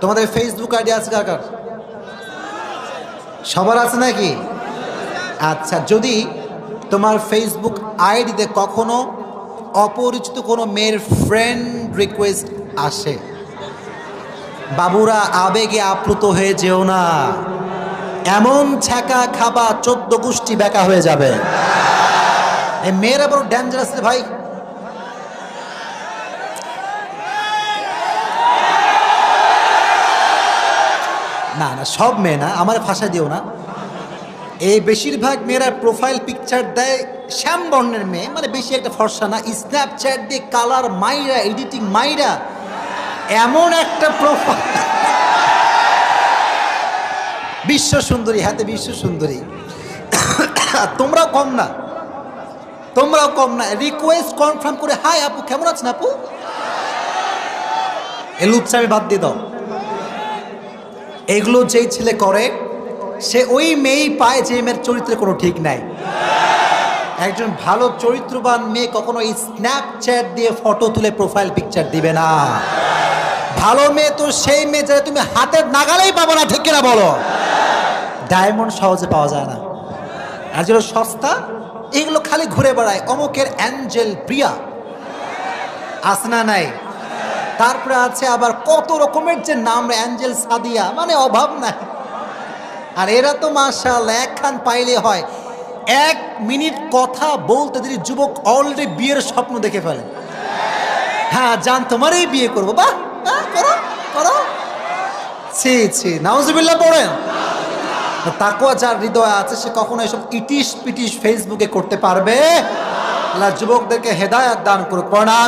তোমাদের Facebook ID আছে কাকার সবার আছে নাকি? আচ্ছা যদি তোমার ফেসবুক আইডিতে কখনো অপরিচিত কোনো মেয়ের ফ্রেন্ড রিকোয়েস্ট আসে, বাবুরা আবেগে আপ্লুত হয়ে যেও না। এমন ছ্যাঁকা খাবা চোদ্দ গোষ্ঠী বেকা হয়ে যাবে। মেয়েরা বড় ডেঞ্জারাস ভাই। না না, সব মেয়ে না, আমার ফাঁসা দিও না। এই বেশিরভাগ মেয়েরা প্রোফাইল পিকচার দেয় শ্যাম বর্ণের মেয়ে মানে বেশি একটা ফর্সা না স্ন্যাপচ্যাট দিয়ে কালার মাইরা এডিটিং মাইরা, এমন একটা প্রোফাইল বিশ্ব সুন্দরী, হাতে বিশ্ব সুন্দরী। তোমরাও কম না, তোমরাও কম না। রিকোয়েস্ট কনফার্ম করে, হাই আপু, কেমন আছেন আপু? এ লুচ্ছামি বাদ দিয়ে দাও। এগুলো যেই ছেলে করে, সে ওই মেয়েই পায় যে মেয়ের চরিত্রে কোনো ঠিক নাই। একজন ভালো চরিত্রবান মেয়ে কখনো স্ন্যাপচ্যাট দিয়ে ফটো তুলে প্রোফাইল পিকচার দিবে না। ভালো মেয়ে তো সেই মেয়ে যারা তুমি হাতের নাগালেই পাবো না, ঠিক কিনা বলো? ডায়মন্ড সহজে পাওয়া যায় না। আর যেগুলো সস্তা, এগুলো খালি ঘুরে বেড়ায়। অমুকের অ্যাঞ্জেল প্রিয়া। আসনা নাই। তারপরে আছে আবার কত রকমের যে নাম অ্যাঞ্জেল সাদিয়া মানে অভাব নাই। আর এরা তো মার্শাল একখান পাইলে হয়। এক মিনিট কথা বলতে যদি যুবক অলরেডি বিয়ের স্বপ্ন দেখে ফেলে। হ্যাঁ জান তোমারই বিয়ে করব। বাহ বাহ, করো করো। ছি ছি নাউজুবিল্লাহ পড়েন। তাকুয়া যার হৃদয় আছে সে কখনো এসব ইটিস পিটিস ফেসবুকে করতে পারবে। যুবকদেরকে হেদায়াত দান করুক। পড়া